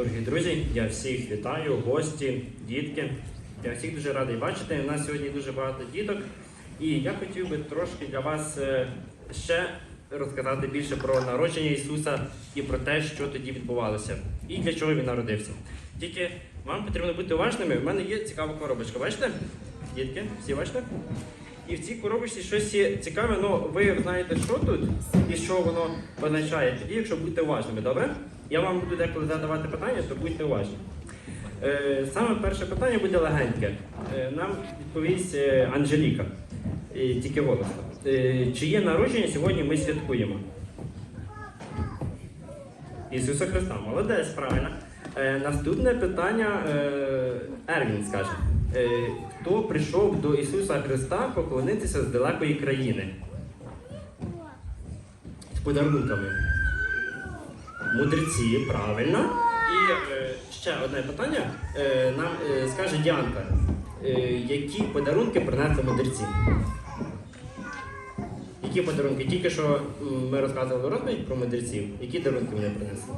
Дорогі друзі, я всіх вітаю, гості, дітки. Я всіх дуже радий бачити. У нас сьогодні дуже багато діток. І я хотів би трошки для вас е, ще розказати більше про народження Ісуса і про те, що тоді відбувалося, і для чого він народився. Тільки вам потрібно бути уважними. У мене є цікава коробочка. Бачите? Дітки, всі бачите? І в цій коробочці щось цікаве, ну ви знаєте, що тут і що воно означає. Тоді, якщо будете уважними, добре? Я вам буду деколи задавати питання, то будьте уважні. Е, саме перше питання буде легеньке. Е, нам відповість е, Анжеліка, тільки голосно. Чиє народження сьогодні ми святкуємо? Ісуса Христа. Молодець, правильно. Наступне питання Ервін скаже. Хто прийшов до Ісуса Христа поклонитися з далекої країни? З подарунками. Мудреці, правильно. І е, ще одне питання е, нам е, скаже Діанка. Які подарунки принесли мудреці? Які подарунки? Тільки що ми розказували розповідь про мудреців. Які дарунки вони принесли?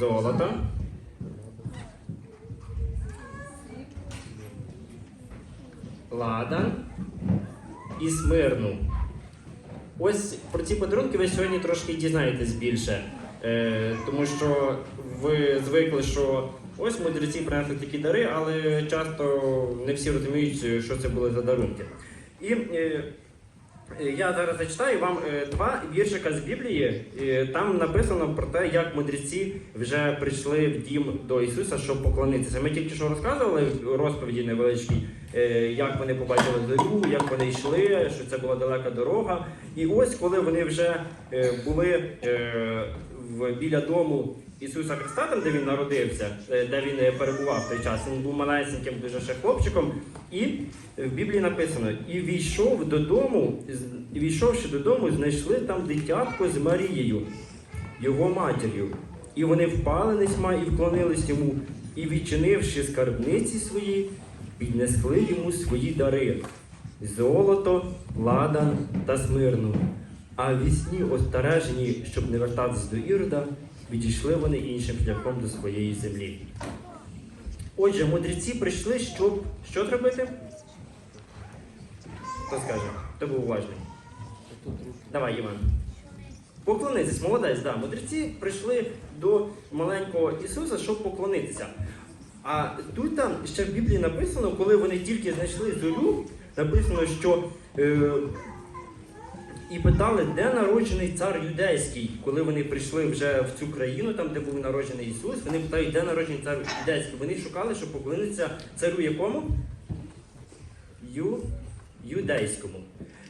Золото. Ладан і смирну. Ось про ці подарунки ви сьогодні трошки дізнаєтесь більше. Е, тому що ви звикли, що ось мудреці принесли такі дари, але часто не всі розуміють, що це були за дарунки. І е, Е, Я зараз зачитаю вам два віршика з Біблії. Там написано про те, як мудреці вже прийшли в дім до Ісуса, щоб поклонитися. Ми тільки що розказували в розповіді невеличкій, як вони побачили зорю, як вони йшли, що це була далека дорога. І ось коли вони вже були біля дому Ісуса Христа, там де він народився, е, де він е, перебував в той час. Він був маленьким дуже ще хлопчиком. І в Біблії написано: і війшов додому, війшовши додому, знайшли там дитятко з Марією, його матір'ю. І вони впали несьма і вклонились йому, і відчинивши скарбниці свої, піднесли йому свої дари золото, ладан та смирну. А в вісні остережені, щоб не вертатись до Ірода, відійшли вони іншим шляхом до своєї землі. Отже, мудреці прийшли, щоб що зробити? Хто скаже? Хто був уважний? Давай, Іван. Поклонитись, молодець, да. Мудреці прийшли до маленького Ісуса, щоб поклонитися. А тут там ще в Біблії написано, коли вони тільки знайшли зорю, написано, що е, і питали, де народжений цар юдейський, коли вони прийшли вже в цю країну, там де був народжений Ісус, вони питають, де народжений цар юдейський. Вони шукали, щоб поклонитися царю якому? Ю... Юдейському.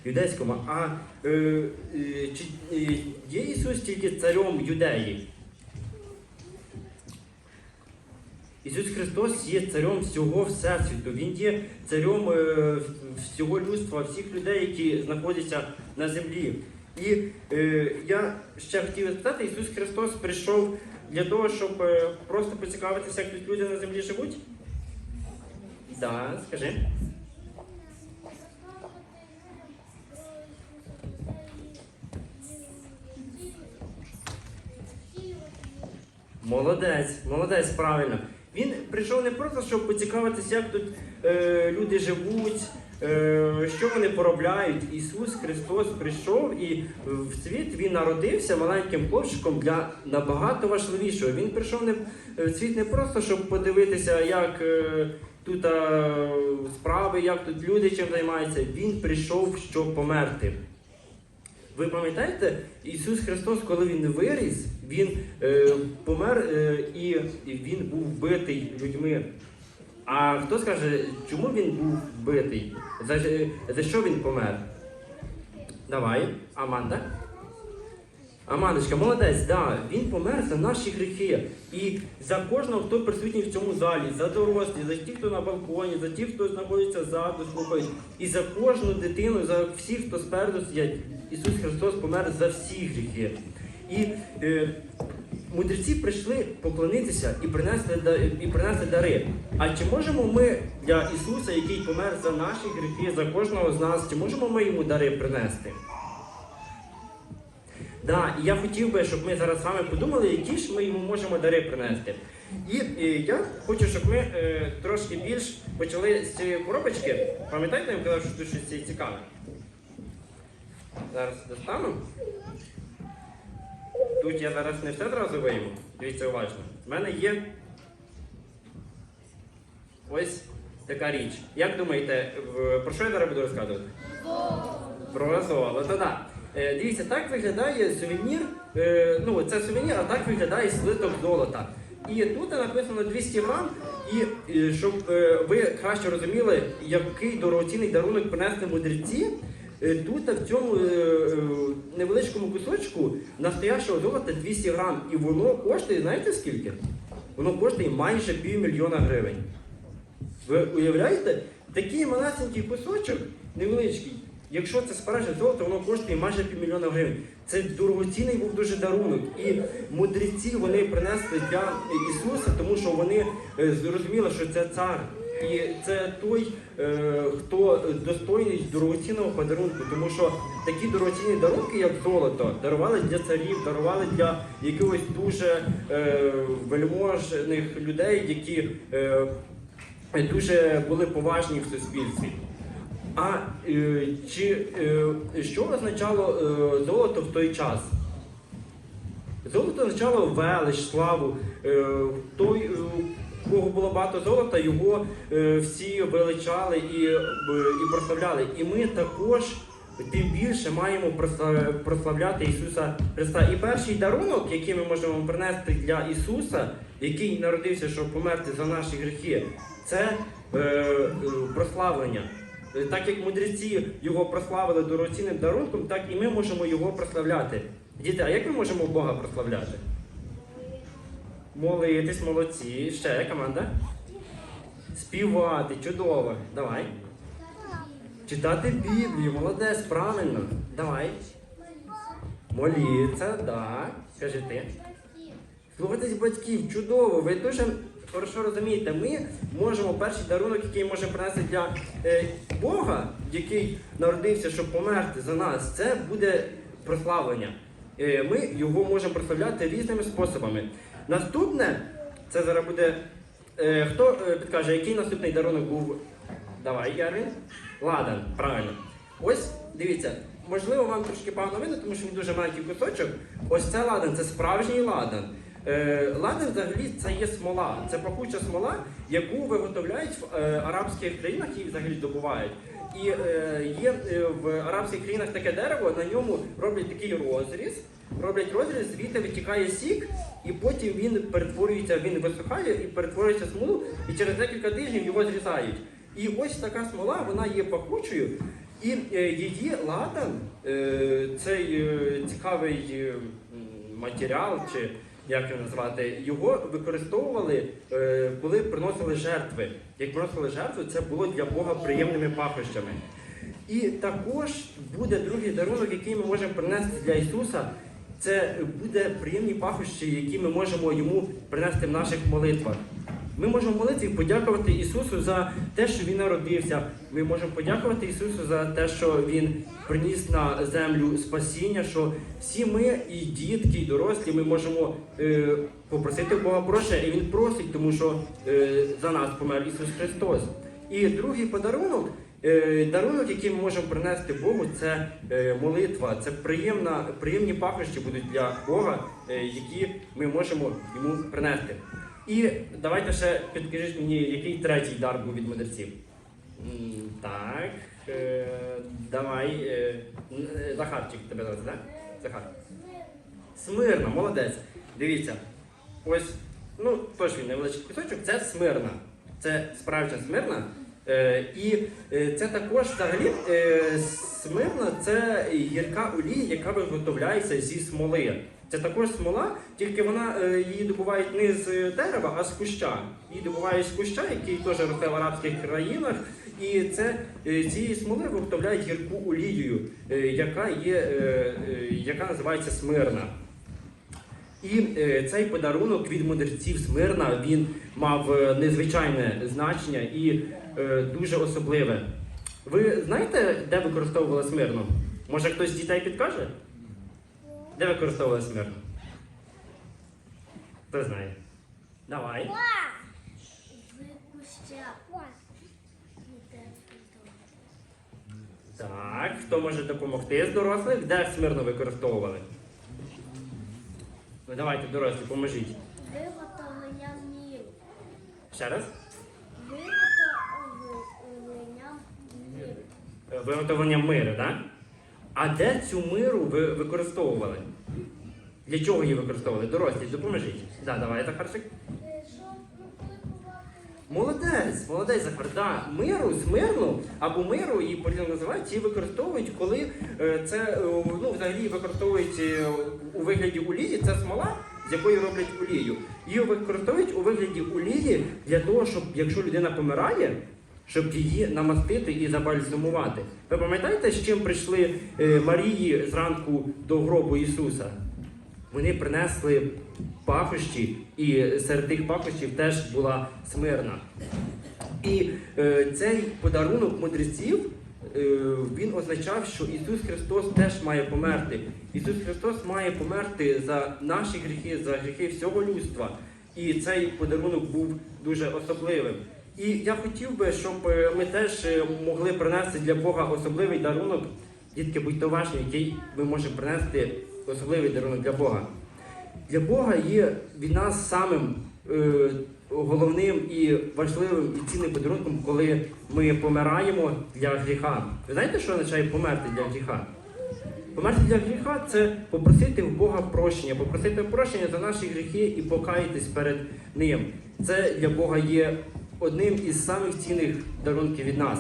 Юдейському. А е, е, чи е, є Ісус тільки царем юдеї? Ісус Христос є царем всього Всесвіту. Він є царем е, всього людства, всіх людей, які знаходяться на землі. І е, я ще хотів сказати, Ісус Христос прийшов для того, щоб е, просто поцікавитися, як тут люди на землі живуть. Да, скажи. Молодець, молодець, правильно. Він прийшов не просто, щоб поцікавитися, як тут е, люди живуть, що вони поробляють. Ісус Христос прийшов і в світ він народився маленьким хлопчиком для набагато важливішого. Він прийшов не, в світ не просто, щоб подивитися, як е, тут е, справи, як тут люди чим займаються. Він прийшов, щоб померти. Ви пам'ятаєте, Ісус Христос, коли Він виріс, Він е, помер е, і Він був вбитий людьми. А хто скаже, чому він був вбитий? За, за що він помер? Давай, Аманда. Амандочка, молодець, да, він помер за наші гріхи. І за кожного, хто присутній в цьому залі, за дорослі, за ті, хто на балконі, за ті, хто знаходиться ззаду, слухають, і за кожну дитину, за всіх, хто спереду сидять, Ісус Христос помер за всі гріхи. І е, мудреці прийшли поклонитися і принесли, і принесли дари. А чи можемо ми для Ісуса, який помер за наші гріхи, за кожного з нас, чи можемо ми йому дари принести? Да, і я хотів би, щоб ми зараз з вами подумали, які ж ми йому можемо дари принести. І, е, я хочу, щоб ми е, трошки більш почали з цієї коробочки. Пам'ятаєте, я вам казав, що тут щось цікаве? Зараз достану. Тут я зараз не все одразу вийму. Дивіться уважно. У мене є ось така річ. Як думаєте, про що я зараз буду розказувати? Про золото, так. Е, Дивіться, так виглядає сувенір. е, Ну, це сувенір, а так виглядає слиток золота. І тут написано 200 грам, і е, щоб ви краще розуміли, який дорогоцінний дарунок принесли мудреці. Е, Тут в цьому е, е, невеличкому кусочку настоящого золота 200 грам. І воно коштує, знаєте скільки? Воно коштує майже півмільйона гривень. Ви уявляєте? Такий малесенький кусочок, невеличкий, якщо це справжнє золото, воно коштує майже півмільйона гривень. Це дорогоцінний був дуже дарунок. І мудреці вони принесли для Ісуса, тому що вони зрозуміли, що це цар. І це той, е, хто достойний дорогоцінного подарунку, тому що такі дорогоцінні дарунки, як золото, дарували для царів, дарували для якихось дуже е, вельможних людей, які е, дуже були поважні в суспільстві. А чи що означало золото в той час? Золото означало велич, славу. Той, у кого було багато золота, його е, всі величали і, е, і прославляли. І ми також тим більше маємо прославляти Ісуса Христа. І перший дарунок, який ми можемо принести для Ісуса, який народився, щоб померти за наші гріхи, це е, е, прославлення. Так як мудреці його прославили дорогоцінним дарунком, так і ми можемо його прославляти. Діти, а як ми можемо Бога прославляти? Молитись, молодці. Ще команда. Співати, чудово. Давай. Читати Біблію, молодець, правильно. Давай. Моліться, да. Скажи ти. Слухатись батьків, чудово, ви дуже хорошо розумієте. Ми можемо перший дарунок, який можемо принести для е, Бога, який народився, щоб померти за нас, це буде прославлення. Е, ми його можемо прославляти різними способами. Наступне, це зараз буде. Е, хто е, підкаже, який наступний дарунок був? Давай, Ярвін. Ладан, правильно. Ось, дивіться, можливо, вам трошки погано видно, тому що він дуже маленький кусочок. Ось це ладан, це справжній ладан. Е, ладан взагалі це є смола. Це пахуча смола, яку виготовляють в е, арабських країнах і взагалі добувають. І е, є е, в арабських країнах таке дерево, на ньому роблять такий розріз. Роблять розріз, звідти витікає сік, і потім він перетворюється, він висухає і перетворюється смолу, і через декілька тижнів його зрізають. І ось така смола, вона є пахучою, і е, її ладан, цей цікавий матеріал, чи як його назвати, його використовували, е, коли приносили жертви. Як приносили жертви, це було для Бога приємними пахощами. І також буде другий дарунок, який ми можемо принести для Ісуса. Це буде приємні пахощі, які ми можемо йому принести в наших молитвах. Ми можемо молитися і подякувати Ісусу за те, що Він народився. Ми можемо подякувати Ісусу за те, що Він приніс на землю спасіння, що всі ми, і дітки, і дорослі, ми можемо е, попросити Бога прощення, і Він просить, тому що е, за нас помер Ісус Христос. І другий подарунок. Е, Дарунок, який ми можемо принести Богу, це е, молитва, це приємна, приємні пахощі будуть для Бога, е, які ми можемо йому принести. І давайте ще підкажіть мені, який третій дар був від мудреців. Так, е, давай. е, е, Захарчик тебе звати, так? Захар. Смирна, молодець. Дивіться. Ось, ну, теж він невеличкий кусочок, це смирна. Це справжня смирна. І це також взагалі смирна це гірка олія, яка виготовляється зі смоли. Це також смола, тільки вона е, її добувають не з дерева, а з куща. Її добувають з куща, який теж росте в арабських країнах. І це е, цієї смоли виготовляють гірку олію, е, яка є, яка називається смирна. І цей подарунок від мудреців Смирна він мав незвичайне значення і дуже особливе. Ви знаєте, де використовували смирну? Може хтось з дітей підкаже? Де використовували смирну? Хто знає? Давай. Так, хто може допомогти з дорослих? Де смирно використовували? Ну давайте, дорослі, поможіть. Виготовлення міру. Ще раз. Виготовлення міру. Е, Виготовлення миру, так? А де цю миру ви використовували? Для чого її використовували? Дорослі, допоможіть. Да, давай, Захарчик. Молодець, молодець Захар. Да, миру, змирну або миру, її по-різному називають, її використовують, коли е, це е, ну, взагалі використовують е, у вигляді олії, це смола, з якої роблять олію. Її використовують у вигляді олії для того, щоб якщо людина помирає, щоб її намастити і забальзамувати. Ви пам'ятаєте, з чим прийшли Марії зранку до гробу Ісуса? Вони принесли пахощі, і серед тих пахощів теж була смирна. І е, цей подарунок мудреців е, він означав, що Ісус Христос теж має померти. Ісус Христос має померти за наші гріхи, за гріхи всього людства. І цей подарунок був дуже особливим. І я хотів би, щоб е, ми теж е, могли принести для Бога особливий дарунок. Дітки, уважні, який ми можемо принести особливий дарунок для Бога. Для Бога є від нас самим е, головним і важливим і цінним подарунком, коли ми помираємо для гріха. Ви знаєте, що означає померти для гріха? Померти для гріха це попросити в Бога прощення, попросити прощення за наші гріхи і покаятись перед Ним. Це для Бога є одним із самих цінних дарунків від нас.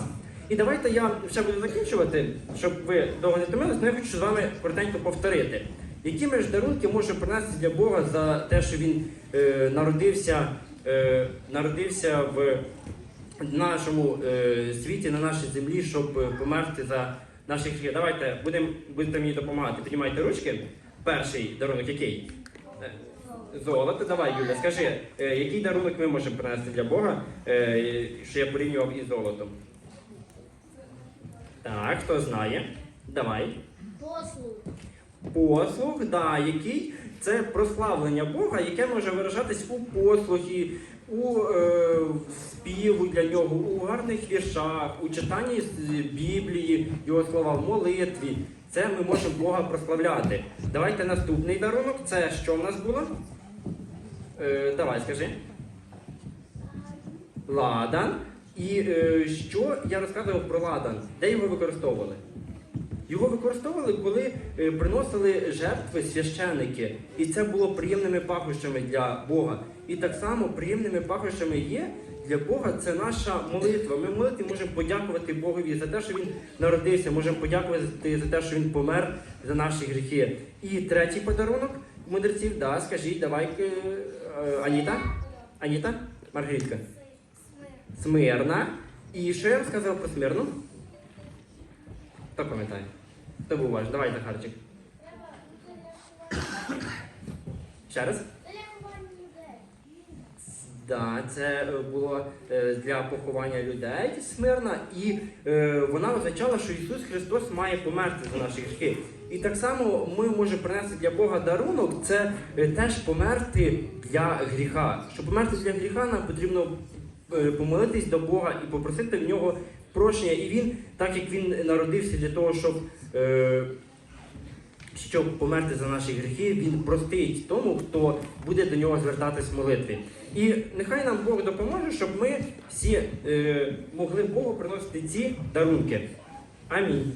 І давайте я ще буду закінчувати, щоб ви довго не томились, але я хочу з вами коротенько повторити. Які ми ж дарунки можемо принести для Бога за те, що Він е, народився, е, народився в нашому е, світі, на нашій землі, щоб померти за наші гріхи? Давайте будемо будете мені допомагати. Піднімайте ручки. Перший дарунок який? Е, Золото. Давай, Юля, скажи, е, який дарунок ми можемо принести для Бога, е, що я порівнював із золотом? Так, хто знає? Давай. Послуг. Послуг, да, який це прославлення Бога, яке може виражатись у послугі, у е, співу для нього, у гарних віршах, у читанні з Біблії, його слова в молитві. Це ми можемо Бога прославляти. Давайте наступний дарунок. Це що в нас було? Е, давай, скажи. Ладан. І е, що я розказував про ладан? Де його використовували? Його використовували, коли е, приносили жертви священники, і це було приємними пахощами для Бога. І так само приємними пахощами є для Бога це наша молитва. Ми молитві можемо подякувати Богові за те, що він народився, можемо подякувати за те, що він помер за наші гріхи. І третій подарунок мудреців, да, скажіть, давай, е, е, Аніта? Аніта? Маргаритка. Смирна. І що я розказав про смирну? Хто пам'ятає? Хто був ваш? Давай, Захарчик. Ще раз? Да, це е, було е, для поховання людей смирна, і е, вона означала, що Ісус Христос має померти за наші гріхи. І так само ми можемо принести для Бога дарунок, це е, теж померти для гріха. Щоб померти для гріха, нам потрібно помолитись до Бога і попросити в нього прощення. І він, так як він народився для того, щоб. Е, щоб померти за наші гріхи, він простить тому, хто буде до нього звертатись в молитві. І нехай нам Бог допоможе, щоб ми всі е, могли Богу приносити ці дарунки. Амінь.